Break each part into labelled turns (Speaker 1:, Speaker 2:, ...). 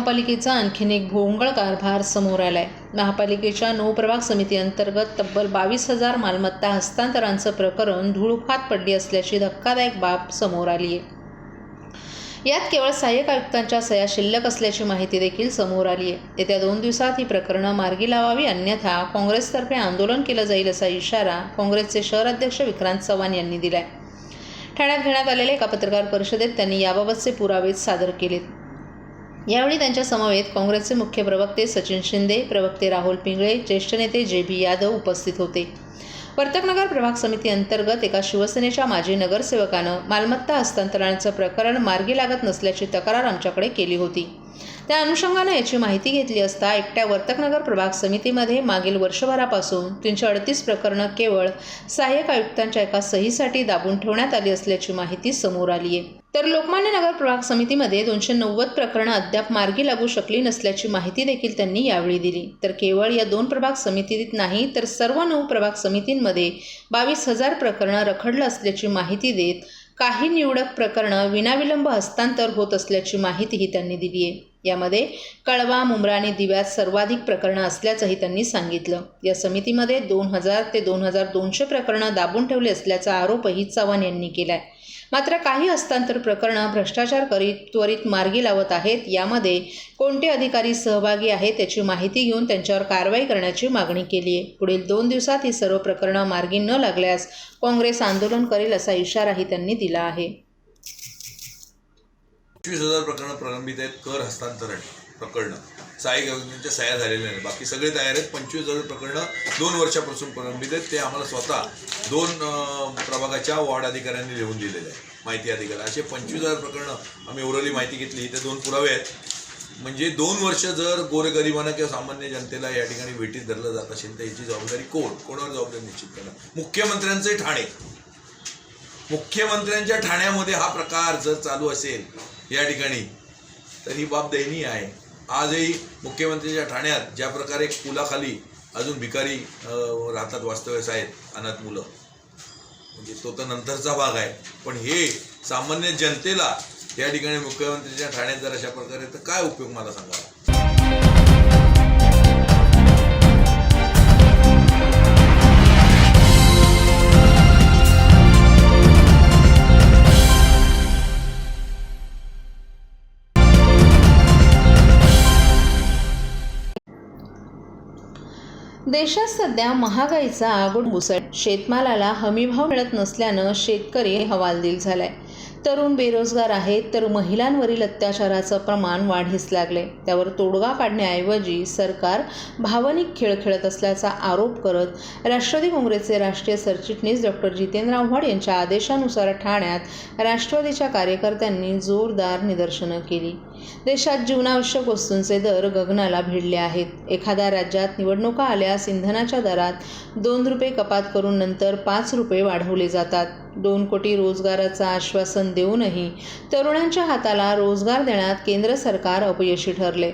Speaker 1: महापालिकेचा आणखीन एक भोंगळ कारभार समोर आलाय. महापालिकेच्या नऊ प्रभाग समिती अंतर्गत तब्बल बावीस हजार मालमत्ता हस्तांतरांचं प्रकरण धुळफात पडली असल्याची धक्कादायक बाब समोर आली आहे यात केवळ सहाय्यक आयुक्तांच्या सया शिल्लक असल्याची माहिती देखील समोर आली आहे येत्या दोन दिवसात ही प्रकरणं मार्गी लावावी अन्यथा काँग्रेसतर्फे आंदोलन केलं जाईल असा इशारा काँग्रेसचे शहर अध्यक्ष विक्रांत चव्हाण यांनी दिलाय. ठाण्यात घेण्यात आलेल्या एका पत्रकार परिषदेत त्यांनी याबाबतचे पुरावे सादर केलेत. यावेळी त्यांच्या समवेत काँग्रेसचे मुख्य प्रवक्ते सचिन शिंदे प्रवक्ते राहुल पिंगळे ज्येष्ठ नेते जे बी यादव उपस्थित होते. वर्तकनगर प्रभाग समिती अंतर्गत एका शिवसेनेच्या माजी नगरसेवकानं मालमत्ता हस्तांतरणाचं प्रकरण मार्गी लागत नसल्याची तक्रार आमच्याकडे केली होती. त्या अनुषंगानं याची माहिती घेतली असता एकट्या वर्तकनगर प्रभाग समितीमध्ये मागील वर्षभरापासून तीनशे अडतीस प्रकरणं केवळ सहाय्यक आयुक्तांच्या एका सहीसाठी दाबून ठेवण्यात आली असल्याची माहिती समोर आली आहे तर लोकमान्य नगर प्रभाग समितीमध्ये दोनशे नव्वद प्रकरणं अद्याप मार्गी लागू शकली नसल्याची माहिती देखील त्यांनी यावेळी दिली. तर केवळ या दोन प्रभाग समितीत नाही तर सर्व नऊ प्रभाग समितींमध्ये बावीस हजार प्रकरणं रखडलं असल्याची माहिती देत काही निवडक प्रकरणं विनाविलंब हस्तांतर होत असल्याची माहितीही त्यांनी दिली आहे यामध्ये कळवा मुंब्रा आणि दिव्यात सर्वाधिक प्रकरणं असल्याचंही त्यांनी सांगितलं. या समितीमध्ये दोन हजार ते दोन हजार दोनशे प्रकरणं दाबून ठेवली असल्याचा आरोपही चव्हाण यांनी केला आहे मात्र काही हस्तांतर प्रकरणं भ्रष्टाचार करीत त्वरित मार्गी लावत आहेत. यामध्ये कोणते अधिकारी सहभागी आहेत त्याची माहिती घेऊन त्यांच्यावर कारवाई करण्याची मागणी केली आहे. पुढील दोन दिवसात ही सर्व प्रकरणं मार्गी न लागल्यास काँग्रेस आंदोलन करेल असा इशाराही त्यांनी दिला आहे.
Speaker 2: पंचवीस हजार प्रकरणं प्रलंबित आहेत. कर हस्तांतरण प्रकरणं. सहाय्यक योजनेच्या सह्या झालेल्या आहेत. बाकी सगळे तयार आहेत. पंचवीस हजार प्रकरणं दोन वर्षापासून प्रलंबित आहेत. ते आम्हाला स्वतः दोन प्रभागाच्या वॉर्ड अधिकाऱ्यांनी लिहून दिलेले आहे. माहिती अधिकारी. असे पंचवीस हजार प्रकरणं आम्ही ओरली माहिती घेतली. ते दोन पुरावे आहेत. म्हणजे दोन वर्ष जर गोरगरिबांना किंवा सामान्य जनतेला या ठिकाणी भेटीत धरलं जात असेल तर याची जबाबदारी कोण? कोणावर जबाबदारी निश्चित करणं मुख्यमंत्र्यांचे ठाणे. मुख्यमंत्र्यांच्या ठाण्यामध्ये हा प्रकार जर चालू असेल या ठिकाणी तर ही बाब दयनीय आहे. आजही मुख्यमंत्र्यांच्या ठाण्यात ज्या प्रकारे पुलाखाली अजून भिकारी राहतात वास्तव्यास आहेत अनाथ मुलं. म्हणजे तो तर नंतरचा भाग आहे. पण हे सामान्य जनतेला या ठिकाणी मुख्यमंत्र्यांच्या ठाण्यात जर अशा प्रकारे तर काय उपयोग मला सांगा?
Speaker 1: देशात सध्या महागाईचा आगुड मुसळ शेतमालाला हमीभाव मिळत नसल्यानं शेतकरी हवालदिल झालाय. तरुण बेरोजगार आहेत तर महिलांवरील अत्याचाराचं प्रमाण वाढीस लागले त्यावर तोडगा काढण्याऐवजी सरकार भावनिक खेळ खेळत असल्याचा आरोप करत राष्ट्रवादी काँग्रेसचे राष्ट्रीय सरचिटणीस डॉक्टर जितेंद्र आव्हाड यांच्या आदेशानुसार ठाण्यात राष्ट्रवादीच्या कार्यकर्त्यांनी जोरदार निदर्शनं केली. देशात जीवनावश्यक वस्तूंचे दर गगनाला भिडले आहेत. एखाद्या राज्यात निवडणुका आल्यास इंधनाच्या दरात दोन रुपये कपात करून नंतर पाच रुपये वाढवले जातात. दोन कोटी रोजगाराचं आश्वासन देऊनही तरुणांच्या हाताला रोजगार देण्यात केंद्र सरकार अपयशी ठरले.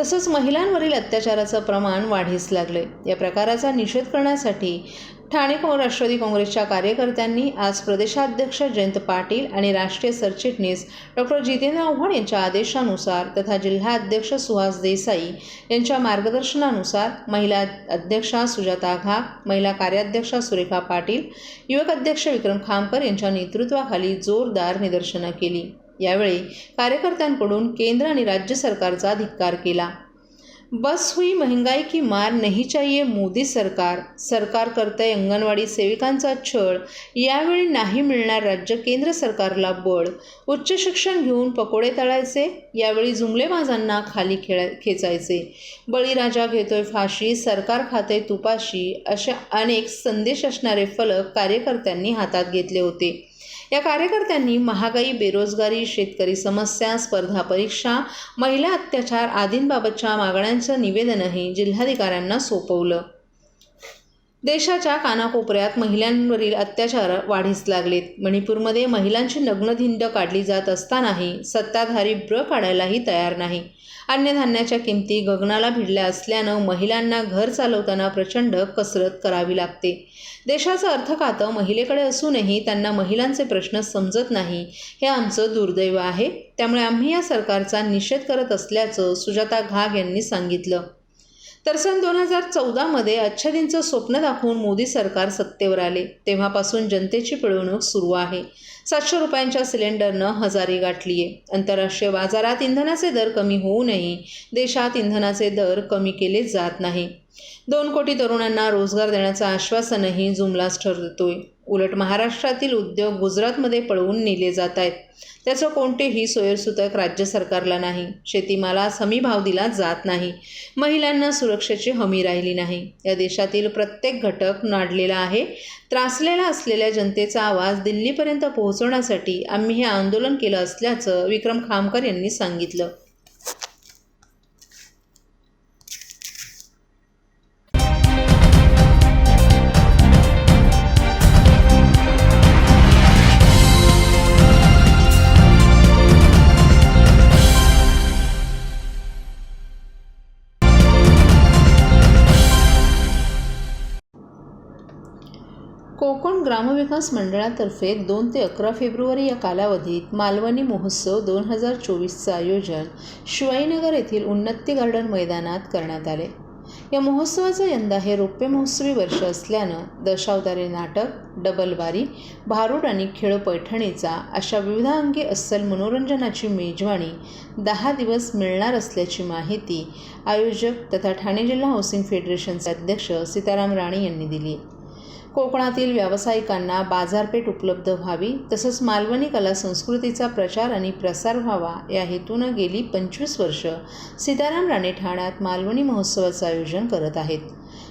Speaker 1: तसंच महिलांवरील अत्याचाराचं प्रमाण वाढीस लागले. या प्रकाराचा निषेध करण्यासाठी ठाणे राष्ट्रवादी काँग्रेसच्या कार्यकर्त्यांनी आज प्रदेशाध्यक्ष जयंत पाटील आणि राष्ट्रीय सरचिटणीस डॉक्टर जितेंद्र आव्हाड यांच्या आदेशानुसार तथा जिल्हा अध्यक्ष सुहास देसाई यांच्या मार्गदर्शनानुसार महिला अध्यक्षा सुजाता घा महिला कार्याध्यक्षा सुरेखा पाटील युवक अध्यक्ष विक्रम खामकर यांच्या नेतृत्वाखाली जोरदार निदर्शनं केली. यावेळी कार्यकर्त्यांकडून केंद्र आणि राज्य सरकारचा धिक्कार केला. बस हुई महंगाई की मार नहीं चाहिए मोदी सरकार. सरकार करतंय अंगणवाडी सेविकांचा छळ. यावेळी नाही मिळणार राज्य केंद्र सरकारला बळ. उच्च शिक्षण घेऊन पकोडे तळायचे यावेळी जुमलेबाजांना खाली खेळा खेचायचे. बळीराजा घेतोय फाशी सरकार खाते तुपाशी अशा अनेक संदेश असणारे फलक कार्यकर्त्यांनी हातात घेतले होते. या कार्यकर्त्यांनी महागाई बेरोजगारी शेतकरी समस्या स्पर्धा परीक्षा महिला अत्याचार आदींबाबतच्या मागण्यांचं निवेदनही जिल्हाधिकाऱ्यांना सोपवलं. देशाच्या कानाकोपऱ्यात महिलांवरील अत्याचार वाढीस लागलेत. मणिपूरमध्ये महिलांची नग्नधिंड काढली जात असतानाही सत्ताधारी ब्र काढायलाही तयार नाही. अन्नधान्याच्या किमती गगनाला भिडल्या असल्यानं महिलांना घर चालवताना प्रचंड कसरत करावी लागते. देशाचं अर्थखातं महिलेकडे असूनही त्यांना महिलांचे प्रश्न समजत नाही. हे आमचं दुर्दैव आहे. त्यामुळे आम्ही या सरकारचा निषेध करत असल्याचं सुजाता घाग यांनी सांगितलं. तर सन दोन हजार चौदामध्ये अच्छादींचं स्वप्न दाखवून मोदी सरकार सत्तेवर आले. तेव्हापासून जनतेची पिळवणूक सुरू आहे. सातशे रुपयांच्या सिलेंडरनं हजारी गाठली आहे आंतरराष्ट्रीय बाजारात इंधनाचे दर कमी होऊनही देशात इंधनाचे दर कमी केले जात नाही. दोन कोटी तरुणांना रोजगार देण्याचं आश्वासनही जुमलाच ठरतोय. उलट महाराष्ट्रातील उद्योग गुजरातमध्ये पळवून नेले जात आहेत. त्याचं कोणतेही सोयरसूतक राज्य सरकारला नाही. शेतीमालास हमी भाव दिला जात नाही. महिलांना सुरक्षेची हमी राहिली नाही. या देशातील प्रत्येक घटक नाडलेला आहे. त्रासलेला असलेल्या जनतेचा आवाज दिल्लीपर्यंत पोहोचवण्यासाठी आम्ही हे आंदोलन केलं असल्याचं विक्रम खामकर यांनी सांगितलं. कोकण ग्रामविकास मंडळातर्फे दोन ते अकरा फेब्रुवारी या कालावधीत मालवणी महोत्सव दोन हजार चोवीसचं आयोजन शिवाईनगर येथील उन्नती गार्डन मैदानात करण्यात आले. या महोत्सवाचं यंदा हे रौप्य महोत्सवी वर्ष असल्यानं दशावतारे नाटक डबलबारी भारूड आणि खेळ पैठणीचा अशा विविधांगी अस्सल मनोरंजनाची मेजवानी दहा दिवस मिळणार असल्याची माहिती आयोजक तथा ठाणे जिल्हा हाऊसिंग फेडरेशनचे अध्यक्ष सीताराम राणे यांनी दिली. कोकणातील व्यावसायिकांना बाजारपेठ उपलब्ध व्हावी तसंच मालवणी कला संस्कृतीचा प्रचार आणि प्रसार व्हावा या हेतूनं गेली पंचवीस वर्ष सीताराम राणे ठाण्यात मालवणी महोत्सवाचं आयोजन करत आहेत.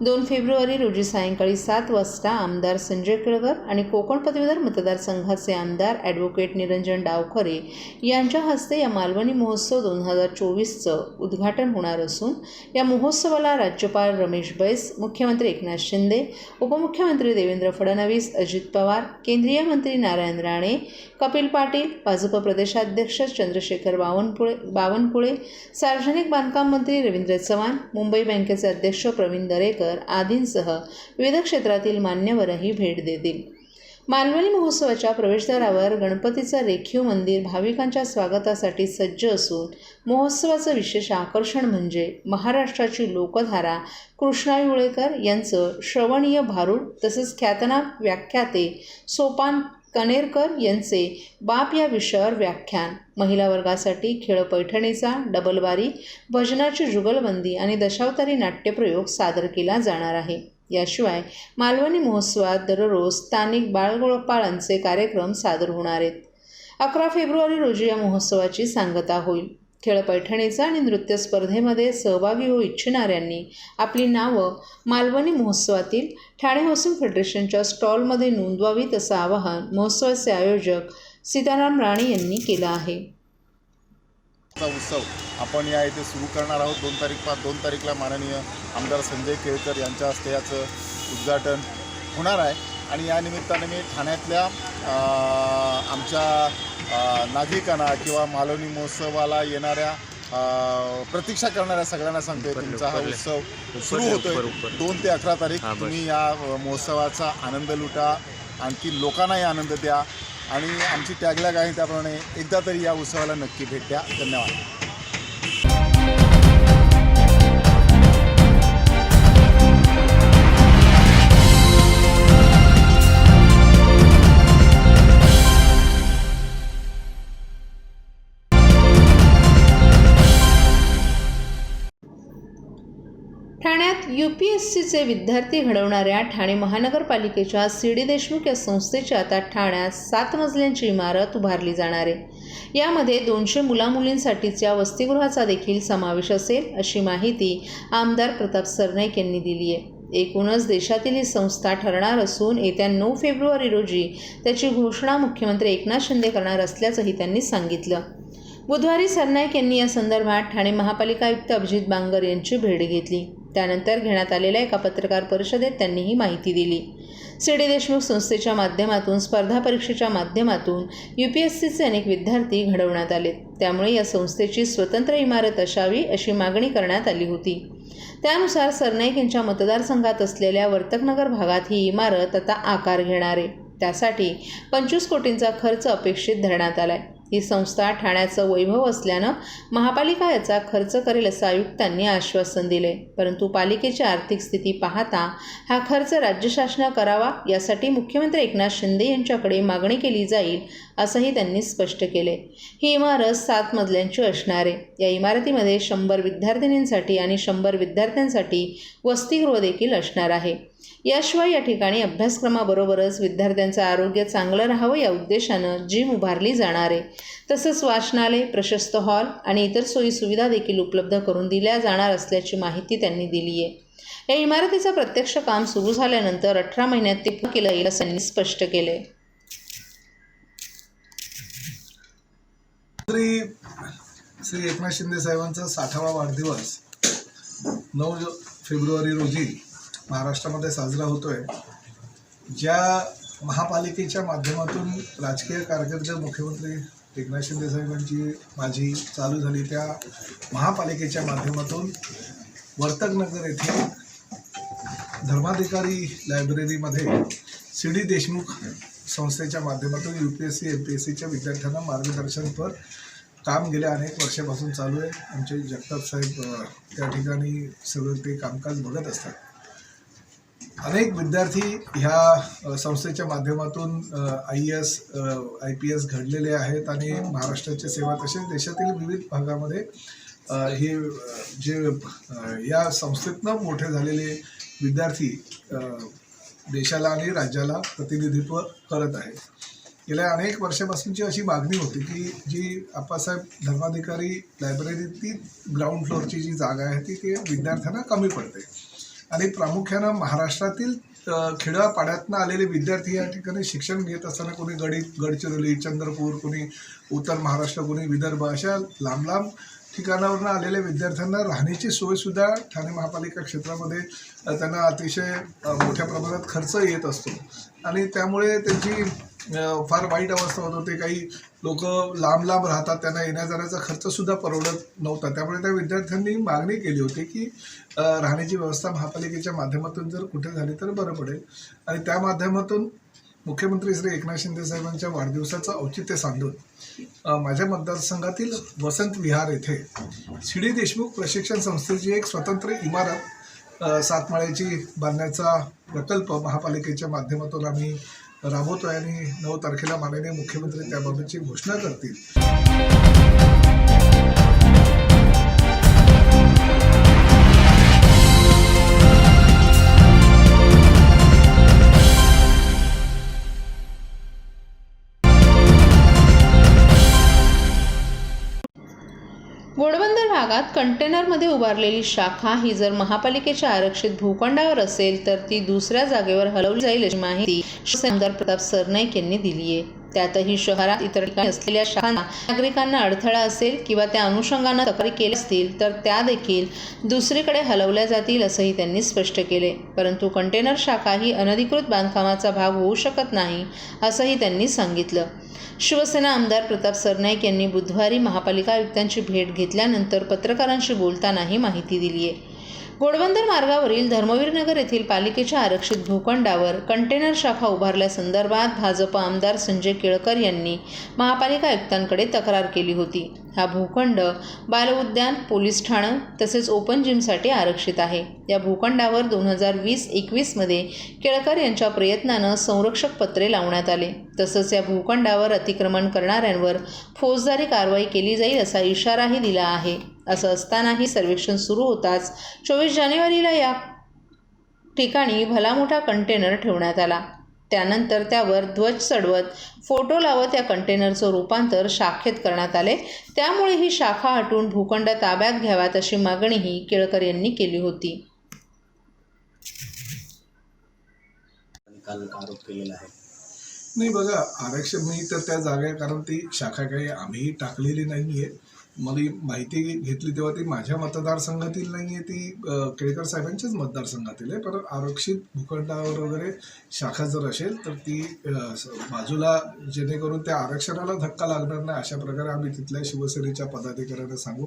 Speaker 1: दोन फेब्रुवारी रोजी सायंकाळी सात वाजता आमदार संजय केळकर आणि कोकण पदवीधर मतदारसंघाचे आमदार ॲडव्होकेट निरंजन डावखरे यांच्या हस्ते या मालवणी महोत्सव दोन हजार चोवीसचं उद्घाटन होणार असून या महोत्सवाला राज्यपाल रमेश बैस मुख्यमंत्री एकनाथ शिंदे उपमुख्यमंत्री देवेंद्र फडणवीस अजित पवार केंद्रीय मंत्री नारायण राणे कपिल पाटील भाजप प्रदेशाध्यक्ष चंद्रशेखर बावनकुळे बावनकुळे सार्वजनिक बांधकाम मंत्री रवींद्र चव्हाण मुंबई बँकेचे अध्यक्ष प्रवीण दरेकर आदींसह विविध क्षेत्रातील मान्यवरही भेट देतील. मालवणी महोत्सवाच्या प्रवेशद्वारावर गणपतीचं रेखीव मंदिर भाविकांच्या स्वागतासाठी सज्ज असून महोत्सवाचं विशेष आकर्षण म्हणजे महाराष्ट्राची लोकधारा कृष्णा युळेकर यांचं श्रवणीय भारूड तसंच ख्यातनाम व्याख्याते सोपान कनेरकर यांचे बाप या विषयावर व्याख्यान. महिला वर्गासाठी खेळ पैठणीचा डबलबारी भजनाची जुगलबंदी आणि दशावतारी नाट्यप्रयोग सादर केला जाणार आहे. याशिवाय मालवणी महोत्सवात दररोज स्थानिक बाळगोळपाळांचे कार्यक्रम सादर होणार आहेत. अकरा फेब्रुवारी रोजी या महोत्सवाची सांगता होईल. खेळ पैठणीचा आणि नृत्य स्पर्धेमध्ये सहभागी होऊ इच्छिणाऱ्यांनी आपली नावं मालवणी महोत्सवातील ठाणे हाऊसिंग फेडरेशनच्या स्टॉलमध्ये नोंदवावीत असं आवाहन महोत्सवाचे आयोजक सीताराम राणे यांनी केलं आहे.
Speaker 3: उत्सव आपण या इथे सुरू करणार आहोत. दोन तारीख पाच दोन तारीखला माननीय आमदार संजय केळकर यांच्या हस्ते याचं उद्घाटन होणार आहे. आणि या निमित्ताने मी ठाण्यातल्या आमच्या नागरिकांना किंवा मालवणी महोत्सवाला येणाऱ्या प्रतीक्षा करणाऱ्या सगळ्यांना सांगते तुमचा हा उत्सव सुरू होतोय. दोन ते अकरा तारीख तुम्ही या महोत्सवाचा आनंद लुटा आणखी लोकांनाही आनंद द्या आणि आमची टॅगलॅग आहे त्याप्रमाणे एकदा तरी या उत्सवाला नक्की भेट द्या. धन्यवाद.
Speaker 1: यू पी एस सीचे विद्यार्थी घडवणाऱ्या ठाणे महानगरपालिकेच्या सी डी देशमुख या संस्थेची आता ठाण्यात सात मजल्यांची इमारत उभारली जाणार आहे. यामध्ये दोनशे मुलामुलींसाठीच्या वसतिगृहाचा देखील समावेश असेल अशी माहिती आमदार प्रताप सरनाईक यांनी दिली आहे. एकूणच देशातील ही संस्था ठरणार असून येत्या नऊ फेब्रुवारी रोजी त्याची घोषणा मुख्यमंत्री एकनाथ शिंदे करणार असल्याचंही त्यांनी सांगितलं. बुधवारी सरनाईक यांनी या संदर्भात ठाणे महापालिका आयुक्त अभिजित बांगर यांची भेट घेतली. त्यानंतर घेण्यात आलेल्या एका पत्रकार परिषदेत त्यांनी ही माहिती दिली. सी. डी. देशमुख संस्थेच्या माध्यमातून स्पर्धा परीक्षेच्या माध्यमातून यू पी एस सीचे अनेक विद्यार्थी घडवण्यात आले. त्यामुळे या संस्थेची स्वतंत्र इमारत असावी अशी मागणी करण्यात आली होती. त्यानुसार सरनाईक यांच्या मतदारसंघात असलेल्या वर्तकनगर भागात ही इमारत आता आकार घेणार. आहे त्यासाठी पंचवीस कोटींचा खर्च अपेक्षित धरण्यात आला आहे ही संस्था ठाण्याचं वैभव असल्यानं महापालिका याचा खर्च करेल असं आयुक्तांनी आश्वासन दिले. परंतु पालिकेची आर्थिक स्थिती पाहता हा खर्च राज्य शासनानं करावा यासाठी मुख्यमंत्री एकनाथ शिंदे यांच्याकडे मागणी केली जाईल असंही त्यांनी स्पष्ट केले. ही इमारत सात मजल्यांची असणार आहे. या इमारतीमध्ये शंभर विद्यार्थिनींसाठी आणि शंभर विद्यार्थ्यांसाठी वसतिगृह देखील असणार आहे. याशिवाय या ठिकाणी अभ्यासक्रमाबरोबरच विद्यार्थ्यांचं आरोग्य चांगलं राहावं या उद्देशानं जिम उभारली जाणार आहे. तसंच वाचनालय प्रशस्त हॉल आणि इतर सोयीसुविधा देखील उपलब्ध करून दिल्या जाणार असल्याची माहिती त्यांनी दिली आहे. या इमारतीचं प्रत्यक्ष काम सुरू झाल्यानंतर अठरा महिन्यात ते केलं येईल असं त्यांनी स्पष्ट केले
Speaker 4: श्री श्री एकनाथ शिंदे साहेबांचा साठावा वाढदिवस नऊ फेब्रुवारी रोजी महाराष्ट्रामध्ये साजरा होतोय. ज्या महापालिकेच्या माध्यमातून राजकीय कारकीर्द मुख्यमंत्री एकनाथ शिंदे साहेबांची माझी चालू झाली त्या महापालिकेच्या माध्यमातून वर्तकनगर येथे धर्माधिकारी लायब्ररीमध्ये सी डी देशमुख संस्थेच्या माध्यमातून U P S C M P S सीच्या विद्यार्थ्यांना मार्गदर्शनपर काम गेल्या अनेक वर्षापासून चालू आहे. आमचे जगताप साहेब त्या ठिकाणी सगळं ते कामकाज बघत असतात. अनेक विद्यार्थी ह्या संस्थेच्या माध्यमातून I A S I P घडलेले आहेत आणि महाराष्ट्राची सेवा तसेच देशातील विविध भागामध्ये हे जे या संस्थेतनं मोठे झालेले विद्यार्थी देशाला आणि राज्याला प्रतिनिधित्व करत आहेत. गेल्या अनेक वर्षापासूनची अशी मागणी होती की जी आप्पासाहेब धर्माधिकारी लायब्ररीतली ग्राउंड फ्लोअरची जी जागा आहे ती ते विद्यार्थ्यांना कमी पडते. आणि प्रामुख्यानं महाराष्ट्रातील खेड्यापाड्यातनं आलेले विद्यार्थी या ठिकाणी शिक्षण घेत असताना कोणी गडी गडचिरोली चंद्रपूर कोणी उत्तर महाराष्ट्र कोणी विदर्भ अशा लांब लांब ठिकाणावरून आलेल्या विद्यार्थ्यांना राहण्याची सोयसुद्धा ठाणे महापालिका क्षेत्रामध्ये त्यांना अतिशय मोठ्या प्रमाणात खर्च येत असतो. आणि त्यामुळे त्यांची फार वाईट अवस्था होत होते. काही लोक लांब लांब राहतात त्यांना येण्या जाण्याचा खर्चसुद्धा परवडत नव्हता. त्यामुळे त्या विद्यार्थ्यांनी मागणी केली होती की राहण्याची व्यवस्था महापालिकेच्या माध्यमातून जर कुठे झाली तर बरं पडेल. आणि त्या माध्यमातून मुख्यमंत्री श्री एकनाथ शिंदे साहेबांच्या वाढदिवसाचं औचित्य सांगून माझ्या मतदारसंघातील वसंत विहार येथे सी डी देशमुख प्रशिक्षण संस्थेची एक स्वतंत्र इमारत सातमाळ्याची बांधण्याचा प्रकल्प महापालिकेच्या माध्यमातून आम्ही राबवतोय आणि नऊ तारखेला माननीय मुख्यमंत्री त्याबाबतची घोषणा करतील.
Speaker 1: कंटेनरमध्ये उभारलेली शाखा ही जर महापालिकेच्या आरक्षित भूखंडावर असेल तर ती दुसऱ्या जागेवर हलवली जाईल अशी माहिती आमदार प्रताप सरनाईक यांनी दिली आहे त्यातही शहरात इतर ठिकाणी असलेल्या शाखांना नागरिकांना अडथळा असेल किंवा त्या अनुषंगानं तक्रारी केल्या असतील तर त्या देखील दुसरीकडे हलवल्या जातील असंही त्यांनी स्पष्ट केले. परंतु कंटेनर शाखा ही अनधिकृत बांधकामाचा भाग होऊ शकत नाही असंही त्यांनी सांगितलं. शिवसेना आमदार प्रताप सरनाईक यांनी बुधवारी महापालिका आयुक्तांची भेट घेतल्यानंतर पत्रकारांशी बोलताना ही माहिती दिली आहे घोडबंदर मार्गावरील धर्मवीर नगर येथील पालिकेच्या आरक्षित भूखंडावर कंटेनर शाखा उभारल्यासंदर्भात भाजप आमदार संजय केळकर यांनी महापालिका आयुक्तांकडे तक्रार केली होती. हा भूखंड बालउद्यान पोलीस ठाणं तसेच ओपन जिमसाठी आरक्षित आहे. या भूखंडावर दोन हजार वीस एकवीसमध्ये केळकर यांच्या प्रयत्नानं संरक्षक पत्रे लावण्यात आले. तसंच या भूखंडावर अतिक्रमण करणाऱ्यांवर फौजदारी कारवाई केली जाईल असा इशाराही दिला आहे. असं असतानाही सर्वेक्षण सुरू होताच. चोवीस जानेवारीला या ठिकाणी भला मोठा कंटेनर ठेवण्यात आला. त्यानंतर त्यावर ध्वज चढवत फोटो लावत या कंटेनरचं रूपांतर शाखेत करण्यात आले. त्यामुळे ही शाखा हटवून भूखंड ताब्यात घ्याव्यात अशी मागणीही केळकर यांनी केली होती.
Speaker 5: आणि काल आरोप केलेला आहे.
Speaker 4: नाही बघा आरक्षण नाही तर त्या जागा कारण ती शाखा काही आम्ही टाकलेली नाही आहे मला माहिती घेतली तेव्हा ती माझ्या मतदारसंघातील नाही आहे ती केळकर साहेबांच्याच मतदारसंघातील आहे. पर आरक्षित भूखंडावर वगैरे शाखा जर असेल तर ती बाजूला जेणेकरून त्या आरक्षणाला धक्का लागणार नाही अशा प्रकारे आम्ही तिथल्या शिवसेनेच्या पदाधिकाऱ्यांना सांगू.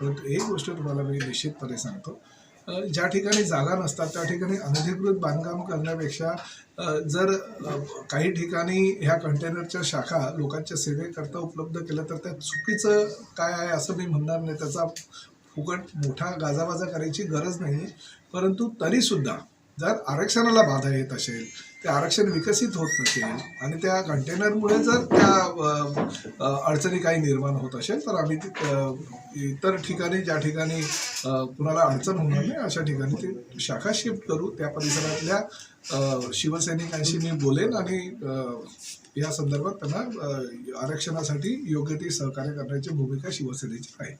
Speaker 4: परंतु एक गोष्ट तुम्हाला मी निश्चितपणे सांगतो. ज्या ठिकाणी जागा नसतात त्या ठिकाणी अनधिकृत बांधकाम करण्यापेक्षा जर काही ठिकाणी ह्या कंटेनरच्या शाखा लोकांच्या सेवेकरता उपलब्ध केल्या तर त्या चुकीचं काय आहे असं मी म्हणणार नाही. त्याचा फुकट मोठा गाजावाजा करायची गरज नाही. परंतु तरीसुद्धा जर आरक्षणाला बाधा येत असेल ते आरक्षण विकसित होत नसेल आणि त्या कंटेनरमुळे जर त्या अडचणी काही निर्माण होत असेल तर आम्ही ती, इतर ठिकाणी ज्या ठिकाणी कुणाला अडचण होणार नाही अशा ठिकाणी ते शाखा शिफ्ट करू. त्या परिसरातल्या शिवसैनिकांशी मी बोलेन आणि या संदर्भात त्यांना आरक्षणासाठी योग्य ती सहकार्य करण्याची भूमिका शिवसेनेची आहे.